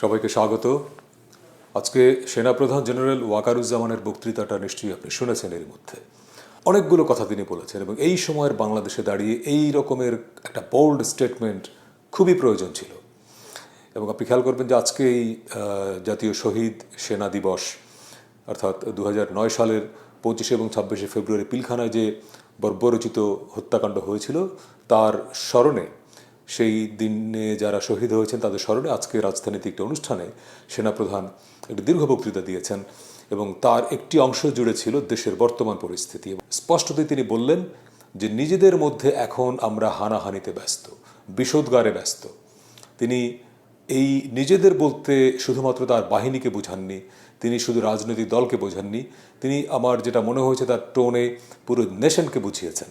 সবাইকে স্বাগত। আজকে সেনাপ্রধান জেনারেল ওয়াকারুজ্জামানের বক্তৃতাটা নিশ্চয়ই আপনি শুনেছেন এর মধ্যে। অনেকগুলো কথা তিনি বলেছেন এবং এই সময়ের বাংলাদেশে দাঁড়িয়ে এই রকমের একটা বোল্ড স্টেটমেন্ট খুবই প্রয়োজন ছিল। এবং আপনি খেয়াল করবেন যে আজকে এই জাতীয় শহীদ সেনা দিবস, অর্থাৎ দু সালের পঁচিশে এবং ছাব্বিশে ফেব্রুয়ারি পিলখানায় যে বর্বরচিত হত্যাকাণ্ড হয়েছিল, তার স্মরণে সেই দিনে যারা শহীদ হয়েছেন তাদের স্মরণে আজকে রাজধানীতে একটি অনুষ্ঠানে সেনাপ্রধান একটি দীর্ঘ বক্তৃতা দিয়েছেন এবং তার একটি অংশ জুড়ে ছিল দেশের বর্তমান পরিস্থিতি। স্পষ্টতই তিনি বললেন যে নিজেদের মধ্যে এখন আমরা হানাহানিতে ব্যস্ত, বিষোদ্গারে ব্যস্ত। তিনি এই নিজেদের বলতে শুধুমাত্র তার বাহিনীকে বোঝাননি, তিনি শুধু রাজনৈতিক দলকে বোঝাননি, তিনি আমার যেটা মনে হয়েছে তার টোনে পুরো নেশনকে বুঝিয়েছেন।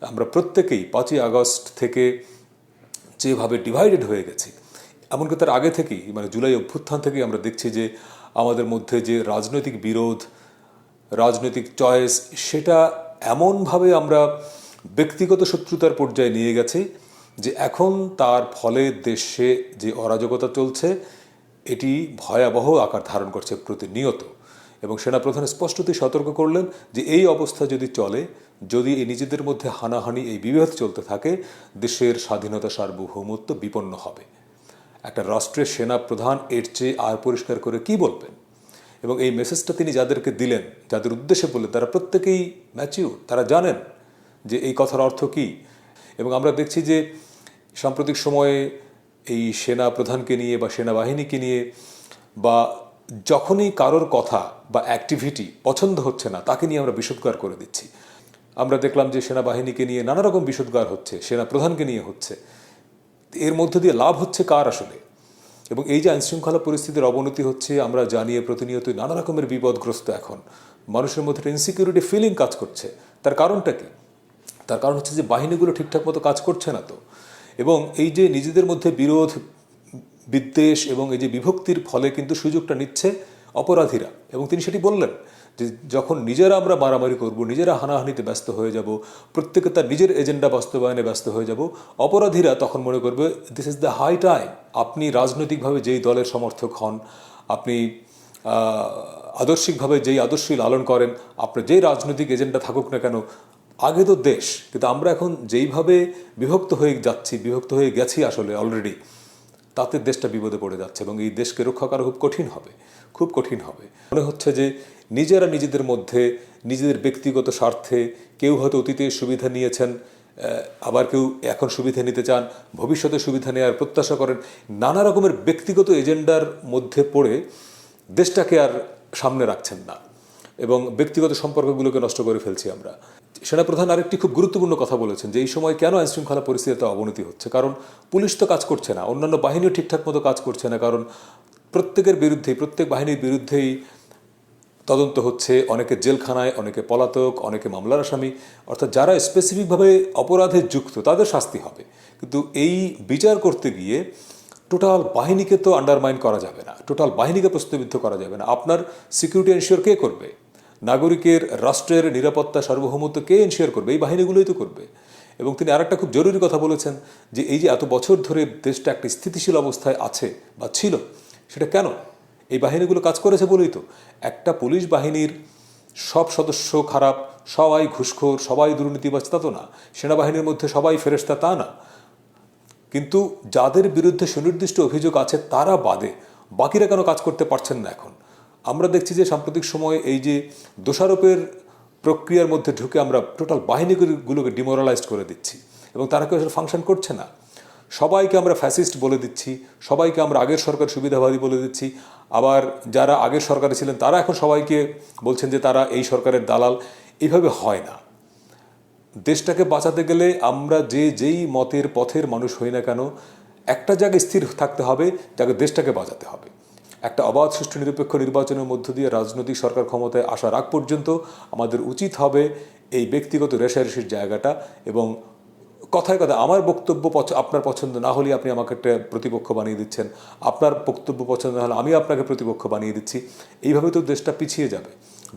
আমরা প্রত্যেকেই পাঁচই আগস্ট থেকে যেভাবে ডিভাইডেড হয়ে গেছি। এমনকি তার আগে থেকেই মানে জুলাই অভ্যুত্থান থেকেই আমরা দেখছি যে, আমাদের মধ্যে যে রাজনৈতিক বিরোধ, রাজনৈতিক চয়েস সেটা এমনভাবে আমরা ব্যক্তিগত শত্রুতার পর্যায়ে নিয়ে গেছি যে, এখন তার ফলে দেশে যে অরাজকতা চলছে, এটি ভয়াবহ আকার ধারণ করছে প্রতিনিয়ত। এবং সেনাপ্রধান স্পষ্টতই সতর্ক করলেন যে এই অবস্থা যদি চলে, যদি এই নিজেদের মধ্যে হানাহানি, এই বিভেদ চলতে থাকে, দেশের স্বাধীনতা সার্বভৌমত্ব বিপন্ন হবে। একটা রাষ্ট্রের সেনা প্রধান এর চেয়ে আর পরিষ্কার করে কি বলবেন? এবং এই মেসেজটা তিনি যাদেরকে দিলেন, যাদের উদ্দেশ্যে বললেন, তারা প্রত্যেকেই ম্যাচিউর তারা জানেন যে এই কথার অর্থ কী। এবং আমরা দেখছি যে সাম্প্রতিক সময়ে এই সেনা প্রধানকে নিয়ে বা সেনাবাহিনীকে নিয়ে বা যখনই কারোর কথা বা অ্যাক্টিভিটি পছন্দ হচ্ছে না, তাকে নিয়ে আমরা বিষোদ্গার করে দিচ্ছি। আমরা দেখলাম যে সেনাবাহিনীকে নিয়ে নানা রকম বিষোদ্গার হচ্ছে সেনা প্রধানকে নিয়ে হচ্ছে। এর মধ্যে দিয়ে লাভ হচ্ছে কার আসলে? এবং এই যে আইনশৃঙ্খলা পরিস্থিতির অবনতি হচ্ছে, আমরা জানিয়ে প্রতিনিয়তই নানা রকমের বিপদগ্রস্ত এখন। মানুষের মধ্যে একটা ইনসিকিউরিটি ফিলিং কাজ করছে। তার কারণটা কি? তার কারণ হচ্ছে যে বাহিনীগুলো ঠিকঠাক মতো কাজ করছে না তো। এবং এই যে নিজেদের মধ্যে বিরোধ বিদ্বেষ এবং এই যে বিভক্তির ফলে কিন্তু সুযোগটা নিচ্ছে অপরাধীরা। এবং তিনি সেটি বললেন যে যখন নিজেরা আমরা মারামারি করব, নিজেরা হানাহানিতে ব্যস্ত হয়ে যাব, প্রত্যেকে তার নিজের এজেন্ডা বাস্তবায়নে ব্যস্ত হয়ে যাব, অপরাধীরা তখন মনে করবে this is the high time আপনি রাজনৈতিকভাবে যেই দলের সমর্থক হন, আপনি আদর্শিকভাবে যেই আদর্শই লালন করেন আপনার যেই রাজনৈতিক এজেন্ডা থাকুক না কেন, আগে তো দেশ। কিন্তু আমরা এখন যেইভাবে বিভক্ত হয়ে যাচ্ছি, বিভক্ত হয়ে গেছি আসলে অলরেডি তাতে দেশটা বিপদে পড়ে যাচ্ছে এবং এই দেশকে রক্ষা করা খুব কঠিন হবে, খুব কঠিন হবে। মনে হচ্ছে যে নিজেরা নিজেদের মধ্যে, নিজেদের ব্যক্তিগত স্বার্থে কেউ হয়তো অতীতে সুবিধা নিয়েছেন আবার কেউ এখন সুবিধা নিতে চান, ভবিষ্যতে সুবিধা নেওয়ার প্রত্যাশা করেন, নানা রকমের ব্যক্তিগত এজেন্ডার মধ্যে পড়ে দেশটাকে আর সামনে রাখছেন না এবং ব্যক্তিগত সম্পর্কগুলোকে নষ্ট করে ফেলছি আমরা। সেনাপ্রধান আরেকটি খুব গুরুত্বপূর্ণ কথা বলেছেন যে এই সময় কেন আইনশৃঙ্খলা পরিস্থিতিতে অবনতি হচ্ছে? কারণ পুলিশ তো কাজ করছে না, অন্যান্য বাহিনীও ঠিকঠাক মতো কাজ করছে না, কারণ প্রত্যেকের বিরুদ্ধেই, প্রত্যেক বাহিনীর বিরুদ্ধেই তদন্ত হচ্ছে। অনেকে জেলখানায়, অনেকে পলাতক, অনেকে মামলার আসামি। অর্থাৎ যারা স্পেসিফিকভাবে অপরাধে যুক্ত, তাদের শাস্তি হবে। কিন্তু এই বিচার করতে গিয়ে টোটাল বাহিনীকে তো আন্ডারমাইন করা যাবে না, টোটাল বাহিনীকে প্রশ্নবিদ্ধ করা যাবে না। আপনার সিকিউরিটি এনশিওর কে করবে? নাগরিকের রাষ্ট্রের নিরাপত্তা সার্বভৌমত্ব কে এনশিওর করবে, এই বাহিনীগুলোই তো করবে। এবং তিনি আরেকটা খুব জরুরি কথা বলেছেন যে এই যে এত বছর ধরে দেশটা একটি স্থিতিশীল অবস্থায় আছে বা ছিল, সেটা কেন? এই বাহিনীগুলো কাজ করেছে বলেই তো। একটা পুলিশ বাহিনীর সব সদস্য খারাপ, সবাই ঘুষখোর, সবাই দুর্নীতিবাজ, তা তো না। সেনাবাহিনীর মধ্যে সবাই ফেরেস্তা তা না। কিন্তু যাদের বিরুদ্ধে সুনির্দিষ্ট অভিযোগ আছে, তারা বাদে। বাকিরা কেন কাজ করতে পারছেন না এখন? আমরা দেখছি যে সাম্প্রতিক সময়ে এই যে দোষারোপের প্রক্রিয়ার মধ্যে ঢুকে আমরা টোটাল বাহিনীগুলোকে ডিমোরালাইজড করে দিচ্ছি এবং তারা কেউ ফাংশন করছে না? সবাইকে আমরা ফ্যাসিস্ট বলে দিচ্ছি, সবাইকে আমরা আগের সরকার সুবিধাবাদী বলে দিচ্ছি, আবার যারা আগের সরকারে ছিলেন তারা এখন সবাইকে বলছেন যে তারা এই সরকারের দালাল। এইভাবে হয় না। দেশটাকে বাঁচাতে গেলে আমরা যে যেই মতের পথের মানুষ হই না কেন, একটা জায়গায় স্থির থাকতে হবে, যাকে দেশটাকে বাঁচাতে হবে। একটা অবাধ সুষ্ঠু নিরপেক্ষ নির্বাচনের মধ্য দিয়ে রাজনৈতিক সরকার ক্ষমতায় আসার আগ পর্যন্ত আমাদের উচিত হবে এই ব্যক্তিগত রেশারেশির জায়গাটা এবং কথায় কথা আমার বক্তব্য আপনার পছন্দ না হলে আপনি আমাকে একটা প্রতিপক্ষ বানিয়ে দিচ্ছেন। আপনার বক্তব্য পছন্দ না হলে আমি আপনাকে প্রতিপক্ষ বানিয়ে দিচ্ছি। এইভাবে তো দেশটা পিছিয়ে যাবে।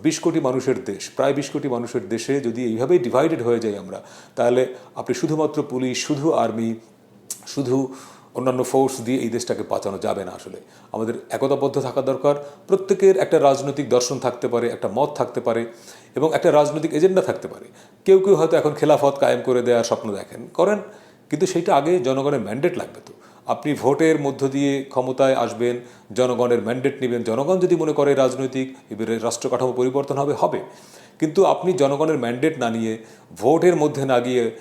বিশ কোটি মানুষের দেশ, প্রায় বিশ কোটি মানুষের দেশে যদি এইভাবেই ডিভাইডেড হয়ে যাই আমরা, তাহলে আপনি শুধুমাত্র পুলিশ, শুধু আর্মি শুধু অন্যান্য ফোর্স দিয়ে এই দেশটাকে বাঁচানো যাবে না আসলে। আমাদের একতাবদ্ধ থাকা দরকার, প্রত্যেকের একটা রাজনৈতিক দর্শন থাকতে পারে, একটা মত থাকতে পারে এবং একটা রাজনৈতিক এজেন্ডা থাকতে পারে। কেউ কেউ হয়তো এখন খেলাফত কায়েম করে দেওয়ার স্বপ্ন দেখেন, করেন, কিন্তু সেইটা আগে জনগণের ম্যান্ডেট লাগবে তো। আপনি ভোটের মধ্য দিয়ে ক্ষমতায় আসবেন, জনগণের ম্যান্ডেট নেবেন। জনগণ যদি মনে করে রাজনৈতিক, এবারে রাষ্ট্র কাঠামো পরিবর্তন হবে হবে। কিন্তু আপনি জনগণের ম্যান্ডেট না নিয়ে ভোটের মধ্যে না গিয়ে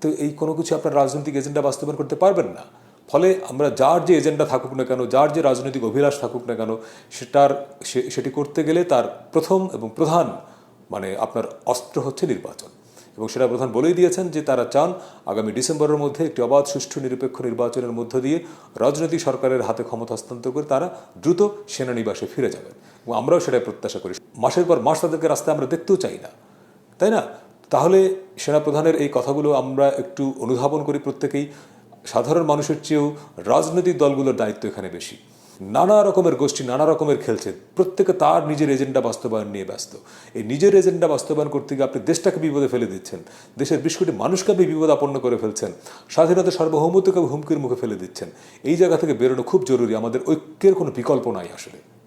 তো এই কোনো কিছু আপনার রাজনৈতিক এজেন্ডা বাস্তবায়ন করতে পারবেন না। ফলে আমরা যার যে এজেন্ডা থাকুক না কেন, যার যে রাজনৈতিক অভিলাষ থাকুক না কেন, সেটার সেটি করতে গেলে তার প্রথম এবং প্রধান মানে আপনার অস্ত্র হচ্ছে নির্বাচন। এবং সেটা প্রধান বলেই দিয়েছেন যে তারা চান আগামী ডিসেম্বরের মধ্যে একটি অবাধ, সুষ্ঠু, নিরপেক্ষ নির্বাচনের মধ্য দিয়ে রাজনৈতিক সরকারের হাতে ক্ষমতা হস্তান্তর করে তারা দ্রুত সেনানিবাসে ফিরে যাবেন। এবং আমরাও সেটাই প্রত্যাশা করি। মাসের পর মাস তাদেরকে রাস্তায় আমরা দেখতেও চাই না। তাই না? তাহলে সেনাপ্রধানের এই কথাগুলো আমরা একটু অনুধাবন করি প্রত্যেকেই। সাধারণ মানুষের চেয়েও রাজনৈতিক দলগুলোর দায়িত্ব এখানে বেশি। নানা রকমের গোষ্ঠী, নানা রকমের খেলছে। প্রত্যেকে তার নিজের এজেন্ডা বাস্তবায়ন নিয়ে ব্যস্ত। এই নিজের এজেন্ডা বাস্তবায়ন করতে গিয়ে আপনি দেশটাকে বিপদে ফেলে দিচ্ছেন। দেশের বিশ কোটি মানুষকে আপনি বিপদ আপন্ন করে ফেলছেন। স্বাধীনতা সার্বভৌমত্বকে হুমকির মুখে ফেলে দিচ্ছেন। এই জায়গা থেকে বেরোনো খুব জরুরি। আমাদের ঐক্যের কোনো বিকল্প নাই আসলে।